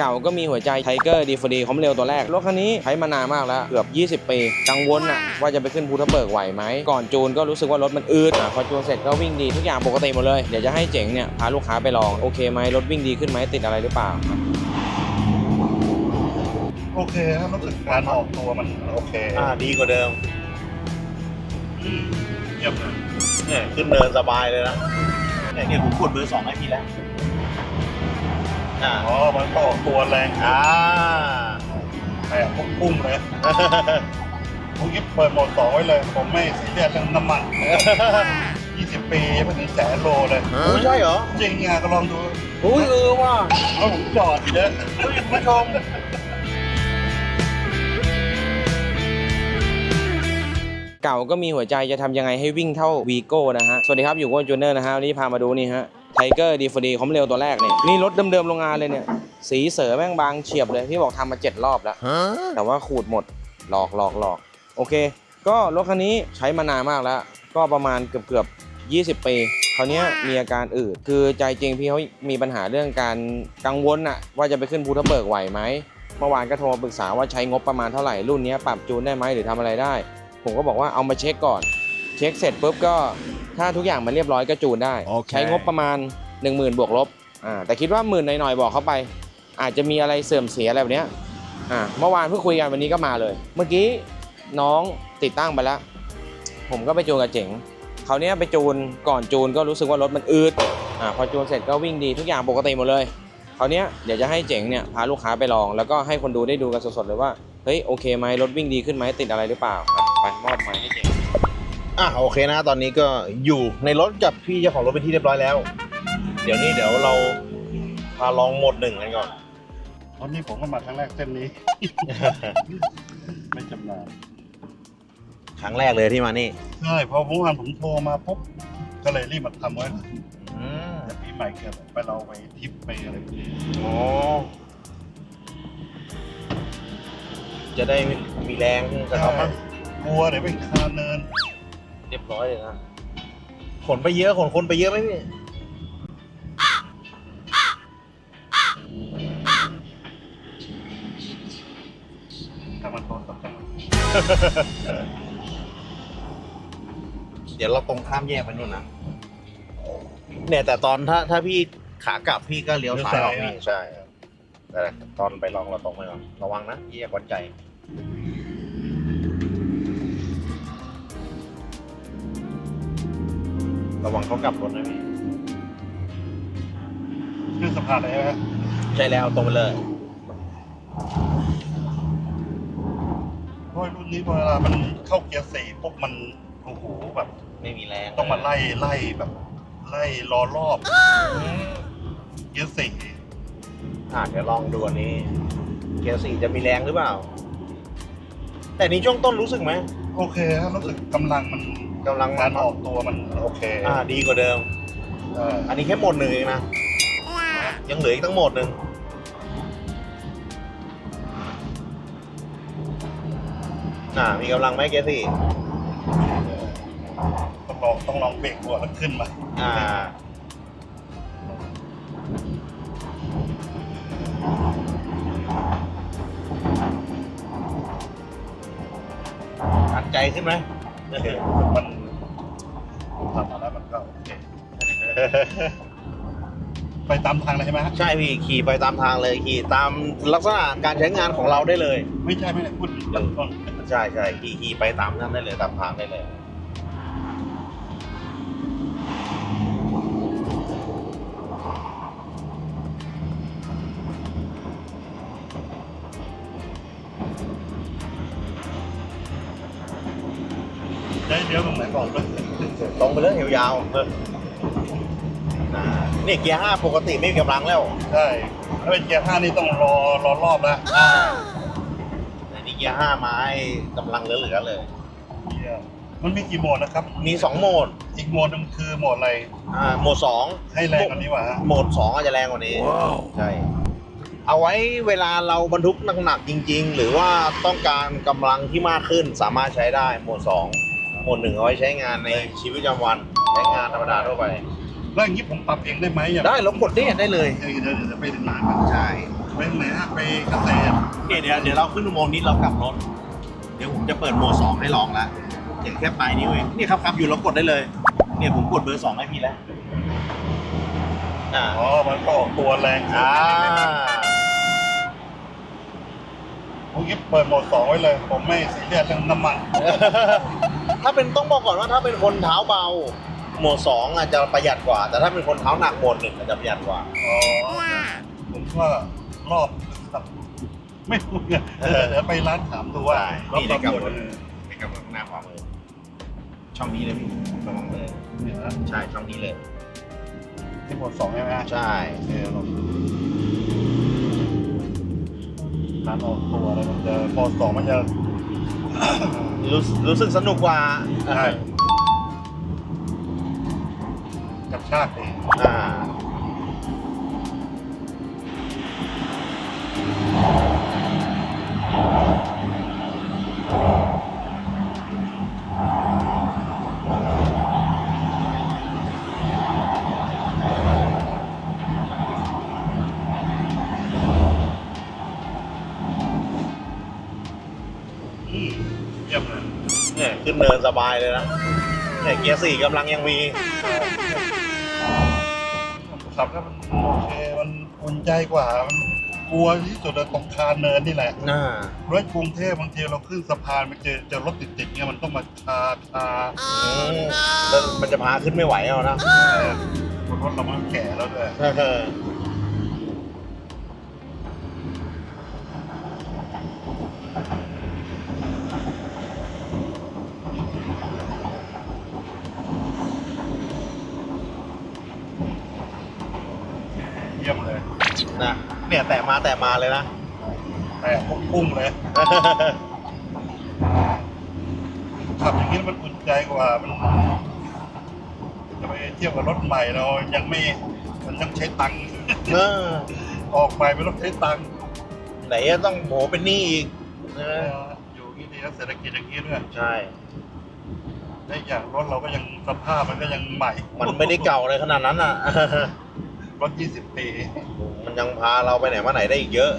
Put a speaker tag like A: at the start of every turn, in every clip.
A: เก่าก็มีหัวใจไทเกอร์ดีฟดีความเร็วตัวแรก รถคันนี้ใช้มานานมากแล้ว เกือบ 20 ปี กังวลอะว่าจะไปขึ้นภูทับเบิกไหวไหม ก่อนจูนก็รู้สึกว่ารถมันอืดอะพอจูนเสร็จก็วิ่งดีทุกอย่างปกติหมดเลย เดี๋ยวจะให้เจ๋งเนี่ยพาลูกค้าไปลอง โอเคไหมรถวิ่งดีขึ้นไหมติดอะไรหรือเปล่า
B: โอเคครับรู้สึกการออกตัวมันโอเค
C: อ่าดีกว่าเดิม
B: อืมเยี่ยมเลย
C: เนี่ยขึ้นเนินสบายเลยนะเนี่ยเนี่ยผมกดเบอร์สองให้พี่แล้ว อ่า
B: อ๋อ มันก็ออกตัวแรง
C: อ่า
B: แต่พุ่งพุ่งเลยผมยิบเปิดโหมดสองไว้เลย ผมไม่ซีเรียสเรื่องน้ำมัน 20 ปียังไม่ถึงแสนโลเลย
C: โอ้ใช่เหรอ
B: จริงอะก็ลองดู
C: อุ้ยเออว่ะ
B: แล้วผมจอดเยอะ
C: คุณผู้ชม
A: เก่าก็มีหัวใจจะทำยังไงให้วิ่งเท่าวีโก้นะฮะ สวัสดีครับ อยู่กับจูเนอร์นะฮะวันนี้พามาดูนี่ฮะไท เกอร์ดีฟดีความเร็วตัวแรกเนี่ยนี่รถเดิมๆโรงงานเลยเนี่ย สีเสือแม่งบางเฉียบเลยพี่บอกทำมาเจ็ดรอบแล้ว แต่ว่าขูดหมดหลอกหลอกหลอกโอเค ก็รถคันนี้ใช้มานานมากแล้ว ก็ประมาณเกือบเกือบ20 ปีคราวเนี้ยมีอาการอืดคือใจจริงพี่เขามีปัญหาเรื่องการกังวลอะว่าจะไปขึ้นภูทับเบิกไหวไหมเมื่อวานก็โทรมาปรึกษาว่าใช้งบประมาณเท่าไหร่รุ่นเนี้ยปรับจูนได้ไหมหรือทำอะไรได้ ผมก็บอกว่าเอามาเช็คก่อน เช็คเสร็จปุ๊บก็ถ้าทุกอย่างมันเรียบร้อยก็จูนได้
C: โอเค
A: ใช้งบประมาณ 1 0,000 บวกลบอ่าแต่คิดว่าหมื่นหน่อยๆบอกเขาไป อาจจะมีอะไรเสื่อมเสียอะไรแบบเนี้ยอ่าเมื่อวานเพิ่งคุยกันวันนี้ก็มาเลย เมื่อกี้น้องติดตั้งไปแล้ว ผมก็ไปจูนกับเจ๋งคราวเนี้ยไปจูนก่อนจูนก็รู้สึกว่ารถมันอืดอ่าพอจูนเสร็จก็วิ่งดีทุกอย่างปกติหมดเลยคราวเนี้ยเดี๋ยวจะให้เจ๋งเนี่ยพาลูกค้าไปลอง แล้วก็ให้คนดูได้ดูกันสดๆเลยว่าเฮ้ยโอเคไหมรถวิ่งดีขึ้นไหมติดอะไรหรือเปล่าอะไปมอบหมายให้เจ๋ง
C: อะโอเคนะ ตอนนี้ก็อยู่ในรถกับพี่เจ้าของรถเป็นที่เรียบร้อยแล้ว เดี๋ยวนี้เดี๋ยวเราพาลองโหมดหนึ่งกันก่อน
B: ตอนนี้ผมก็มาครั้งแรกเส้นนี้ ไม่จำนาน
C: ครั้งแรกเลยที่มานี่
B: ใช่พอเมื่อวานผมโทรมาปุ๊บก็เลยรีบมาทำไว้
C: อืม
B: แต่ปีใหม่เกิดไปเราไปทริปไปอะไรพวกนี้
C: อ๋อจะได้มีแรงกับเขามั้ง
B: กลัวเดี๋ยวไปคาเนิน
C: เรียบร้อยเลยนะขนไปเยอะขนคนไปเยอะไหมพี่
B: ถ้ามันโทรศัพท์จัง
C: เดี๋ยวเราตรงข้ามแยกไปนู่นนะเนี่ยแต่ตอนถ้าถ้าพี่ขากลับพี่ก็เลี้ยวซ้ายออกนี่ใช่แต่ตอนไปลองเราตรงไปก่อนระวังนะแยกวัดใจ ระวังเขากลับรถนะพี่
B: ขึ้นสะพานเลยฮะ
C: ใช่แล้วตรงไปเลย
B: เพราะรุ่นนี้เวลามันเข้าเกียร์สี่ปุ๊บมันโอ้โหแบบ
C: ไม่มีแรง
B: ต้องมาไล่ไล่แบบ ไล่รอรอบเกียร์สี่
C: อะเดี๋ยวลองดูอันนี้ เกียร์สี่จะมีแรงหรือเปล่า แต่นี้ช่วงต้นรู้สึกไหม
B: โอเคครับรู้สึกกำลังมัน
C: กำลัง
B: การออกตัวมันโอเค
C: อ่าดีกว่าเดิม
B: เออ
C: อันนี้แค่โหมดหนึ่งเองนะ ยังเหลืออีกตั้งโหมดหนึ่งอ่า มีกำลังไหมเกียร์สี่
B: ต้องลองต้องลองเบรกหัวแล้วขึ้นมา
C: อ่า ตัดใจขึ้นไหม
B: โอเคมัน ไปตามทางเลยใช่ไหมฮะ
C: ใช่พี่ขี่ไปตามทางเลยขี่ตามลักษณะการใช้งานของเราได้เลย
B: ไม่ใช่ไม่ได้พูดต้นต้น
C: ใช่ใช่ขี่ขี่ไปตามนั้นได้เลยตามทางได้เลย
B: ได้เดี๋ยวตรงไหนบอกเลย
C: ตรงไปเลยยาวๆเอออ่า นี่เกียร์ห้าปกติไม่มีกำลังแล้ว
B: ใช่ถ้าเป็นเกียร์ห้านี่ต้องรอรอรอบแล้ว
C: อ่าแต่นี่เกียร์ห้ามาให้กำลังเหลือๆเลย
B: เกียร์มันมีกี่โหมดนะครับ
C: มีสองโหมด
B: อีกโหมดหนึงคือโหมดอะไร
C: อ่าโหมดสอง
B: ให้แรงกว่านี้วะฮะ
C: โหมดสองอาจจะแรงกว่านี้ ใช่ เอาไว้เวลาเราบรรทุกหนักๆจริง ๆ หรือว่าต้องการกำลังที่มากขึ้นสามารถใช้ได้โหมดสองโหมดหนึ่งเอาไว้ใช้งานในชีวิตประจำวัน ใช้งานธรรมดาทั่วไป
B: แล้วอย่างนี้ผมปรับเองได้ไหมอย่าง
C: ได้แล้วกดเนี่ยได้เลย
B: เดี๋ยวเดี๋ยวเดี๋ยวไปนานกัน
C: ใช่
B: ไปไหนฮะไปเกษตร
C: โอเคเดี๋ยวเดี๋ยวเราขึ้นอุโมงค์นี้เรากลับรถ เดี๋ยวผมจะเปิดโหมดสองให้ลองแล้วเห็นแค่ปลายนิ้วเองนี่ครับครับอยู่เรากดได้เลย เนี่ยผมกดเบอร์สองให้พี่แล้วอ่า
B: อ๋อมันก็ออกตัวแรง
C: อ่า
B: ผมยิบเปิดโหมดสองไว้เลย ผมไม่ซีเรียสเรื่องน้ำมัน
C: ถ้าเป็นต้องบอกก่อนว่าถ้าเป็นคนเท้าเบาโหมดสองอาจจะประหยัดกว่า แต่ถ้าเป็นคนเท้าหนักโหมดหนึ่งอาจจะประหยัดกว่า
B: อ๋อผมว่ารอบครับไม่รู้เนี่ยเดี๋ยวไปร้านถามดูว่า
C: ได้
B: รอบ
C: นี่
B: ร
C: ได้
B: อบ
C: กลับ
B: หมด
C: รถได้กลับรถข้างหน้าขวามือช่องนี้เลยพี่ระวังเลย
B: เนี่ยนะ
C: ใช่ช่องนี้เลย
B: ที่โหมดสองใช่ไหมฮะ
C: ใช่
B: โอเคลองการออกตัวอะไรมันจะโหมดสองมันจะ
C: รู้รู้สึกสนุกกว่า
B: ใช่ กระชากเอง
C: อ่า
B: อืมเยี่ยมเลย
C: เนี่ยขึ้นเนินสบายเลยนะเนี่ยเกียร์สี่กำลังยังมี
B: ขับแล้วมันโอเคมันอุ่นใจกว่ามันกลัวที่สุดอะตรงคานเนินนี่แหละ
C: น่าร
B: ถกรุงเทพบางทีเราขึ้นสะพานไปเจอเจอรถติดๆเนี่ยมันต้องมาคาคา
C: อืมแล้วมันจะพาขึ้นไม่ไหวเอานะ
B: รถเรามันแก่แล้วด้วย
C: เออ
B: เยี่ยมเลย
C: นะเนี่ยแต่มาแต่มาเลยนะ
B: แต่พุ่งๆเลยขับอย่างนี้มันอุ่นใจกว่ามันจะไปเที่ยวกับรถใหม่เรายังไม่มันต้องใช้ตังค์
C: เออ
B: ออกใหม่ไม่ต้องใช้ตังค์
C: ไหนจะต้องโหเป็นหนี้อีก
B: เอ
C: นะ
B: ออยู่ที่นี่แล้วเศรษฐกิจอย่างนี้ด้วย
C: ใช่
B: และอีกอย่างรถเราก็ยังสภาพมันก็ยังใหม่
C: มันไม่ได้เก่าเลยขนาดนั้นอะ
B: รถ20ปี
C: มันยังพาเราไปไหนมาไหนได้อีกเยอะ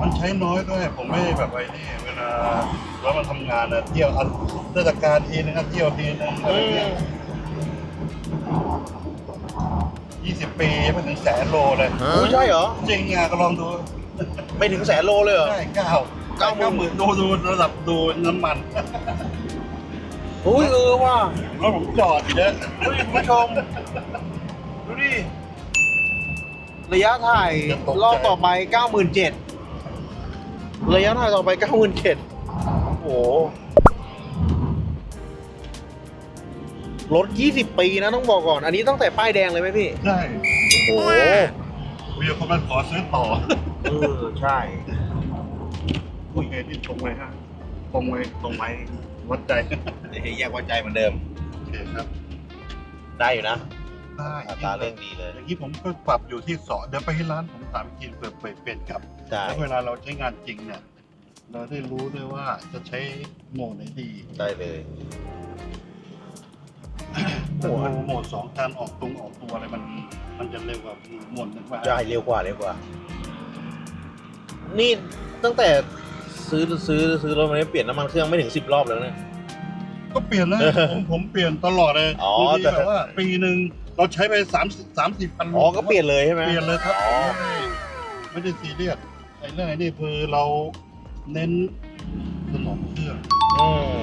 B: มันใช้น้อยด้วยผมไม่แบบไอ้นี่เวลาแล้วมันทำงานอะเที่ยวอันเทศกาลทีนึงอะเที่ยวทีนึงอะไรเงี้ยยี่สิบปีไม่ถึงแสนโลเลย
C: อุ้ยใช่เหรอ
B: จริงอะก็ลองดู
C: ไม่ถึงแสนโลเลยเหรอ
B: ใช่เก้า
C: เก้าหมื่น
B: หมื่นดูดูระดับดูน้ำมัน
C: อุ้ยเออว่ะ
B: แล้วผมจอดอยู่เนี่ย
C: เฮ้ยคุณผู้ชม ดูดิ ระยะถ่ายรอบต่อไป 97,000ระยะถ่ายต่อไป 97,000โอ้โห รถ 20 ปีนะต้องบอกก่อน อันนี้ตั้งแต่ป้ายแดงเลยไหมพี่
B: ใช่
C: โอ้โห
B: มีคนมาขอซื้อต่อ
C: เออ ใช่
B: อุ้ยเอ็นี่ตรงไว้ฮะ ตรงไว้ตรงไว้วัดใจ
C: เดี๋ยวให้แยกวัดใจเหมือนเดิม
B: โอเคครับ
C: ได้อยู่นะ
B: ได้
C: อัตราเร่งดีเลย
B: อย่างนี้ผมก็ปรับอยู่ที่สองเดี๋ยวไปที่ร้านผมถามกินเปิดเปิดเปลี่ยนกลับ
C: ได้
B: แล้วเวลาเราใช้งานจริงเนี่ยเราได้รู้ด้วยว่าจะใช้โหมดไหนดี
C: ได้เลย
B: โหมดโหมดสองการออกตรงออกตัวอะไรมันมันจะเร็วกว่าโหมดหนึ่งว่า
C: ใช่เร็วกว่าเร็วกว่า นี่ตั้งแต่ซื้อซื้อซื้อรถมาเนี่ยเปลี่ยนน้ำมันเครื่องไม่ถึงสิบรอบแล้วเนี่ย
B: ก็เปลี่ยนนะผมผมเปลี่ยนตลอดเลย
C: อ๋อบา
B: งที
C: แต่
B: แบบว่าปีหนึ่ง เราใช้ไปสามสามสิบพันโล
C: อ๋อก็เปลี่ยนเลยใช่ไหม
B: เปลี่ยนเลยครับ
C: อ๋อ
B: ไม่ได้ไม่ได้ซีเรียสไอ้เรื่องไอ้นี่คือเราเน้นสนองเครื่อง
C: อืม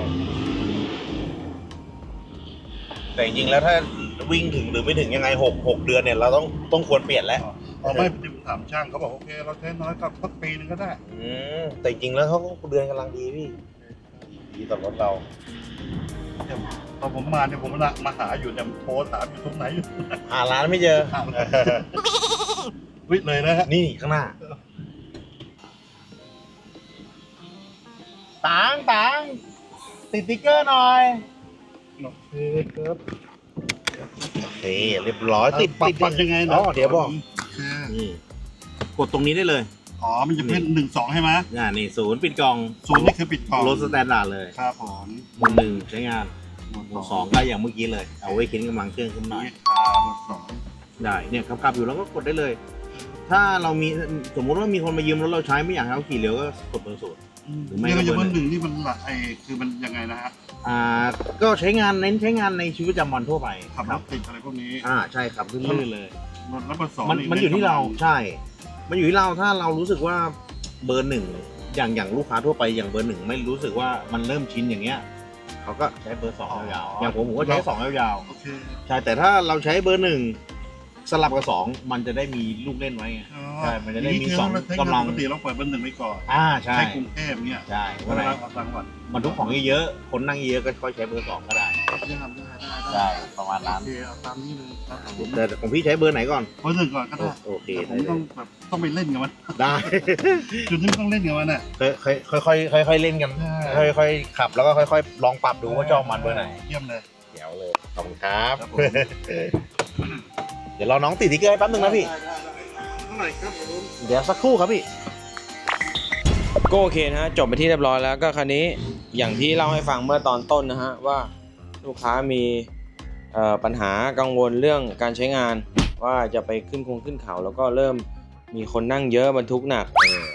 C: แต่จริงๆแล้วถ้าวิ่งถึงหรือไม่ถึงยังไงหกหกเดือนเนี่ยเราต้องต้องควรเปลี่ยนแล้ว
B: พอไม่ไปถามช่างเขาบอกโอเค เราใช้น้อยก็สักปีหนึงก็ได้
C: อืมแต่จริงๆแล้วเขาก็เดือนกำลังดีพี่ดีต่อรถเรา
B: เนี่ยตอนผมมาเนี่ยผมมามาหาอยู่เนี่ยโทรถามอยู่ตรงไหนอยู่
C: หาร้านไม่เจอ
B: ถามเลยวิเลยนะฮะ
C: นี่ข้างหน้าตางตางติดติ๊กเกอร์หน่อย
B: โอเคครับ
C: โอเคเรียบร้อยติด
B: ปรับ
C: ติด
B: ปรับยังไงนะ
C: อ๋อเดี๋ยวบอก
B: คือ
C: นี่กดตรงนี้ได้เลย
B: อ๋อ มันจะเป็นหนึ่งสองใช่ไหม
C: อ่านี่ศูนย์ปิดกล่อง
B: ศูนย์นี่คือปิดกล่อง
C: รถสแตนดาร์ดเลย
B: ครับผม
C: หมวดหนึ่งใช้งาน
B: หมวด
C: หมวดสองก็อย่างเมื่อกี้เลย เอาไว้เข็นกำลังเครื่องขึ้นหน่อย
B: นี่คาหมวดสอง
C: ได้เนี่ยขับขับอยู่แล้วก็กดได้เลย ถ้าเรามีสมมุติว่ามีคนมายืมรถเราใช้ไม่อยากให้เขาขี่เร็วก็กดเบอร์ศูนย์หรือไม่
B: นี่
C: ก็
B: ก็จะ
C: เบ
B: เบ
C: อ
B: อ
C: ร์
B: ร์หนึ่งนี่มันละไอคือมันยังไงนะฮะ
C: อ่าก็ใช้งานเน้นใช้งานในชีวิตประจำวันทั่วไป
B: ขับรถติดอะไรพวกนี้
C: อ่าใช่ครับลื่นๆเลย
B: รถแล้วเบอร์สอง
C: มันมันอยู่ที่เราใช่ มันอยู่ที่เราถ้าเรารู้สึกว่าเบอร์หนึ่งอย่างอย่างลูกค้าทั่วไปอย่างเบอร์หนึ่งไม่รู้สึกว่ามันเริ่มชินอย่างเงี้ยเขาก็ใช้เบอร์สองยาวๆอย่างผมผมก็ใช้สองยาว
B: โอเค
C: ๆใช่แต่ถ้าเราใช้เบอร์หนึ่ง สลับกับสองมันจะได้มีลูกเล่นไว้ไงใช่มันจะได้มีสอง
B: กำ
C: กำลั
B: ลัง
C: ง
B: ปกติเราเปิดเบอร์หนึ่งไว้ก่อน
C: อ่าใช่
B: ใช้กรุงเทพเนี่ย
C: ใช่
B: เว
C: วันไหน
B: ลาออกต่างจังหวัด
C: บรรทุกของเยอะๆคนนั่งเยอะก็ค่อยใช้เบอร์สองก็ได้
B: ได้ได้ได้
C: ใช่ประมาณ
B: โอ
C: นั้น
B: เคเอาตามนี้เลยครับผม
C: แต่ของพี่ใช้เบอร์ไหนก่อน
B: เบอร์หนึ่งก่อนก็ได้
C: โอเค
B: แต่ผมต้องแบบต้องไปเล่นกับมัน
C: ได้
B: จุดที่ต้องเล่นกับมันน่ะ
C: ค่อยค่อยค่อยค่อยค่อยๆเล่นกัน
B: ใช่
C: ค่อยๆขับแล้วก็ค่อยๆลองปรับดูว่าชอบมันเบอร์ไหน
B: เยี่ยมเลย
C: เดี๋ยวเลยขอบคุณครับ
B: ครับผม
C: เดี๋ยวรอน้องติดติ๊กเกอร์ให้แป๊บนึงนะพี่
B: เท่าไหร่ครับผม
C: เดี๋ยวสักครู่ครับพี่
A: ก็โอเคนะฮะจบไปที่เรียบร้อยแล้วก็คันนี้อย่างที่เล่าให้ฟังเมื่อตอนต้นนะฮะว่าลูกค้ามีเอ่อปัญหากังวลเรื่องการใช้งาน ว่าจะไปขึ้นคงขึ้นเขา แล้วก็เริ่มมีคนนั่งเยอะบรรทุกหนักเออ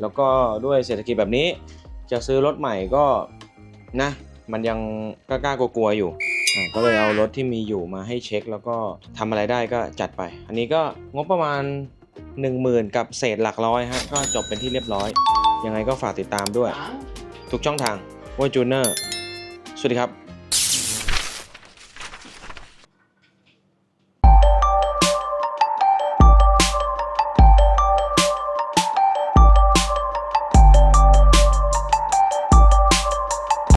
A: แล้วก็ด้วยเศรษฐกิจแบบนี้ จะซื้อรถใหม่ก็นะมันยังกล้าๆกลัวๆอยู่ อะก็เลยเอารถที่มีอยู่มาให้เช็ค แล้วก็ทำอะไรได้ก็จัดไป อันนี้ก็งบประมาณ 10,000 กับเศษหลักร้อยฮะก็จบเป็นที่เรียบร้อย ยังไงก็ฝากติดตามด้วย ทุกช่องทางว่าจูเนอร์สวัสดีครับ